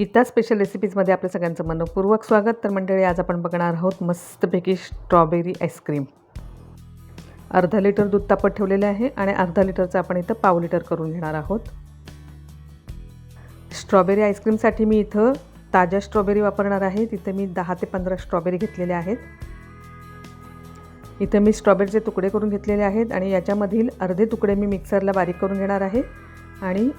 Gita special रेसिपीजमध्ये आपल्या सगळ्यांचं मनपूर्वक स्वागत. तर मंडळी आज आपण बघणार आहोत मस्तपैकी स्ट्रॉबेरी आईस्क्रीम अर्धा लिटर दूध तापत ठेवलेले आहे आणि अर्धा लिटरचं आपण इथं पाव लिटर करून घेणार आहोत. स्ट्रॉबेरी आईस्क्रीमसाठी मी इथं ताज्या स्ट्रॉबेरी वापरणार आहे. तिथं मी दहा ते पंधरा स्ट्रॉबेरी घेतलेल्या आहेत. इथं मी स्ट्रॉबेरीचे तुकडे करून घेतलेले आहेत आणि याच्यामधील अर्धे तुकडे मी मिक्सरला बारीक करून घेणार आहे. आणि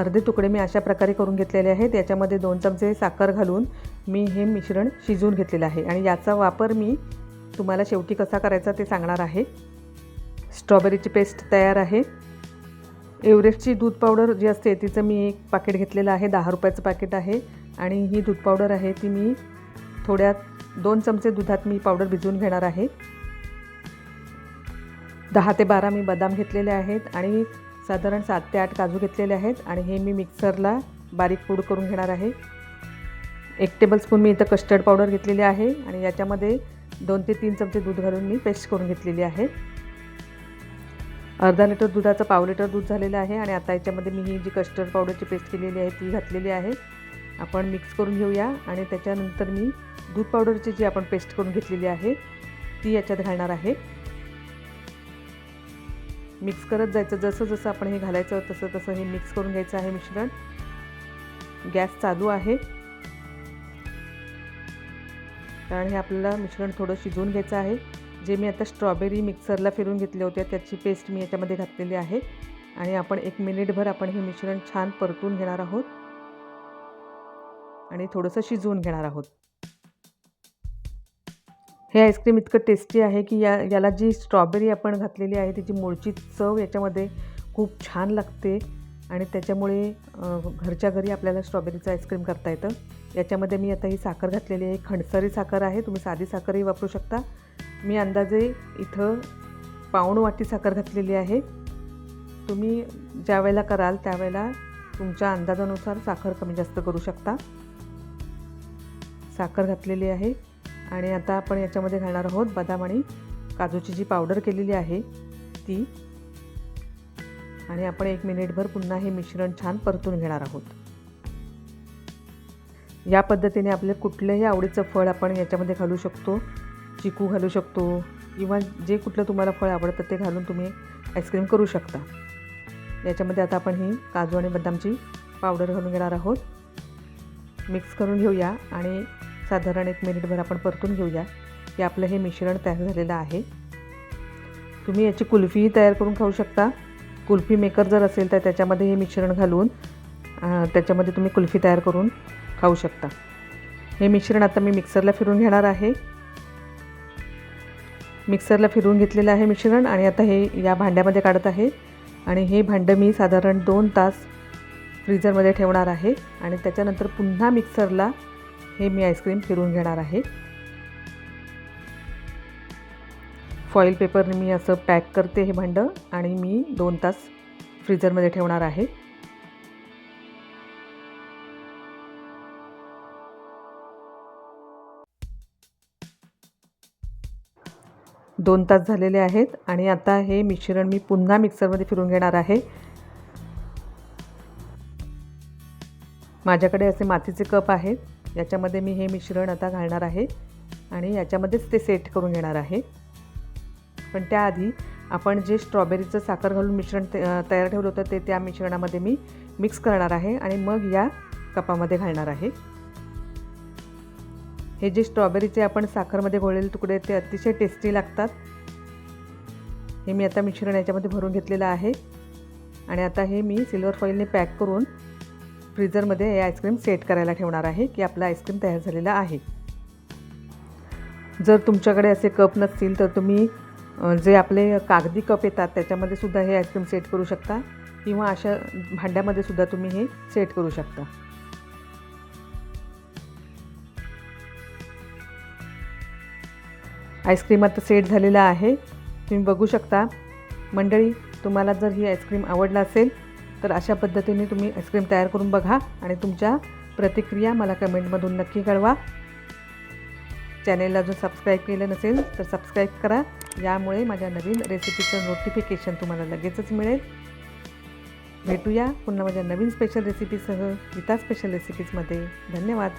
अर्धे तुकडे मी अशा प्रकारे करून घेतलेले आहेत. याच्यामध्ये दोन चमचे साखर घालून मी हे मिश्रण शिजवून घेतलेलं आहे. आणि याचा वापर मी तुम्हाला शेवटी कसा करायचा ते सांगणार आहे. स्ट्रॉबेरीची पेस्ट तयार आहे. एव्हरेस्टची दूध पावडर जी असते तिचं मी एक पाकिट घेतलेलं आहे. दहा रुपयाचं पाकिट आहे. आणि ही दूध पावडर आहे ती मी थोड्या दोन चमचे दुधात मी पावडर भिजवून घेणार आहे. दहा ते बारा मी बदाम घेतलेले आहेत. आणि साधारण सात ते आठ काजू घेतलेले आहेत आणि हे मी मिक्सरला बारीक पूड करून घेणार आहे. एक टेबलस्पून मी इथं कस्टर्ड पावडर घेतलेली आहे आणि याच्यामध्ये दोन ते तीन चमचे दूध घालून मी पेस्ट करून घेतलेली आहे. अर्धा लिटर दुधाचं पाव लिटर दूध झालेलं आहे आणि आता याच्यामध्ये मी ही जी कस्टर्ड पावडरची पेस्ट केलेली आहे ती घातलेली आहे. आपण मिक्स करून घेऊया आणि त्याच्यानंतर मी दूध पावडरची जी आपण पेस्ट करून घेतलेली आहे ती याच्यात घालणार आहे. मिक्स करत जायचं. जसं जसं आपण हे घालायचं तसं तसं हे मिक्स करून घ्यायचं आहे मिश्रण. गॅस चालू आहे. कारण हे आपल्याला मिश्रण थोडं शिजवून घ्यायचं आहे. जे मी आता स्ट्रॉबेरी मिक्सरला फिरून घेतले होते त्याची पेस्ट मी याच्यामध्ये घातलेली आहे. आणि आपण एक मिनिटभर आपण हे मिश्रण छान परतून घेणार आहोत. आणि थोडंसं शिजवून घेणार आहोत. हे आईस्क्रीम इतकं टेस्टी आहे की या याला जी स्ट्रॉबेरी आपण घातलेली आहे त्याची मूळची चव याच्यामध्ये खूप छान लागते. आणि त्याच्यामुळे घरच्या घरी आपल्याला स्ट्रॉबेरीचं आईस्क्रीम करता येतं. याच्यामध्ये मी आता ही साखर घातलेली आहे. खंडसरी साखर आहे. तुम्ही साधी साखरही वापरू शकता. मी अंदाजे इथं पाऊण वाटी साखर घातलेली आहे. तुम्ही ज्या वेळेला कराल त्यावेळेला तुमच्या अंदाजानुसार साखर कमी जास्त करू शकता. साखर घातलेली आहे. आणि आता आपण याच्यामध्ये घालणार आहोत बदाम आणि काजूची जी पावडर केलेली आहे ती. आणि आपण एक मिनिटभर पुन्हा हे मिश्रण छान परतून घेणार आहोत. या पद्धतीने आपले कुठलंही आवडीचं फळ आपण याच्यामध्ये घालू शकतो चिकू घालू शकतो किंवा जे कुठलं तुम्हाला फळ आवडतं ते घालून तुम्ही आईस्क्रीम करू शकता. याच्यामध्ये आता आपण ही काजू आणि बदामची पावडर घालून घेणार आहोत. मिक्स करून घेऊया आणि साधारण एक मिनिटभर आपण परतून घेऊया. की आपलं हे मिश्रण तयार झालेलं आहे. तुम्ही याची कुल्फीही तयार करून खाऊ शकता. कुल्फी मेकर जर असेल तर त्याच्यामध्ये हे मिश्रण घालून त्याच्यामध्ये तुम्ही कुल्फी तयार करून खाऊ शकता. हे मिश्रण आता मी मिक्सरला फिरून घेणार आहे. मिक्सरला फिरून घेतलेलं आहे मिश्रण आणि आता हे या भांड्यामध्ये काढत आहे. आणि हे भांडं मी साधारण दोन तास फ्रीजरमध्ये ठेवणार आहे. आणि त्याच्यानंतर पुन्हा मिक्सरला हे मी आईस्क्रीम फिरून घेणार आहे. फॉईल पेपरने मी असं पॅक करते हे भांडं आणि मी दोन तास फ्रीजरमध्ये ठेवणार आहे. दोन तास झालेले आहेत आणि आता हे मिश्रण मी पुन्हा मिक्सरमध्ये फिरून घेणार आहे. माझ्याकडे असे मातीचे कप आहेत. याच्यामध्ये मी हे मिश्रण आता घालणार आहे आणि याच्यामध्येच ते सेट करून घेणार आहे. पण त्याआधी आपण जे स्ट्रॉबेरीचं साखर घालून मिश्रण तयार ठेवलं होतं ते त्या मिश्रणामध्ये मी मिक्स करणार आहे आणि मग या कपामध्ये घालणार आहे. हे जे स्ट्रॉबेरीचे आपण साखरमध्ये घोळलेले तुकडे ते अतिशय टेस्टी लागतात. हे मी आता मिश्रण याच्यामध्ये भरून घेतलेलं आहे. आणि आता हे मी सिल्वर फॉईलने पॅक करून फ्रीजरमध्ये हे आईस्क्रीम सेट करायला ठेवणार आहे की आपला आईस्क्रीम तयार झालेला आहे. जर तुमच्याकडे असे कप नसतील तर तुम्ही जे आपले कागदी कप येतात त्याच्यामध्ये सुद्धा हे आईस्क्रीम सेट करू शकता किंवा अशा भांड्यामध्ये सुद्धा तुम्ही हे सेट करू शकता. आईस्क्रीम आता सेट झालेला आहे. तुम्ही बघू शकता. मंडळी तुम्हाला जर ही आईस्क्रीम आवडला असेल तर अशा पद्धतीने तुम्ही आईस्क्रीम तयार करून बघा आणि तुमच्या प्रतिक्रिया मला कमेंटमधून नक्की कळवा. चॅनेलला जर सबस्क्राईब केलं नसेल तर सबस्क्राईब करा. यामुळे माझ्या नवीन रेसिपीचं नोटिफिकेशन तुम्हाला लगेचच मिळेल. भेटूया पुन्हा माझ्या नवीन स्पेशल रेसिपीसह गीता स्पेशल रेसिपीजमध्ये धन्यवाद.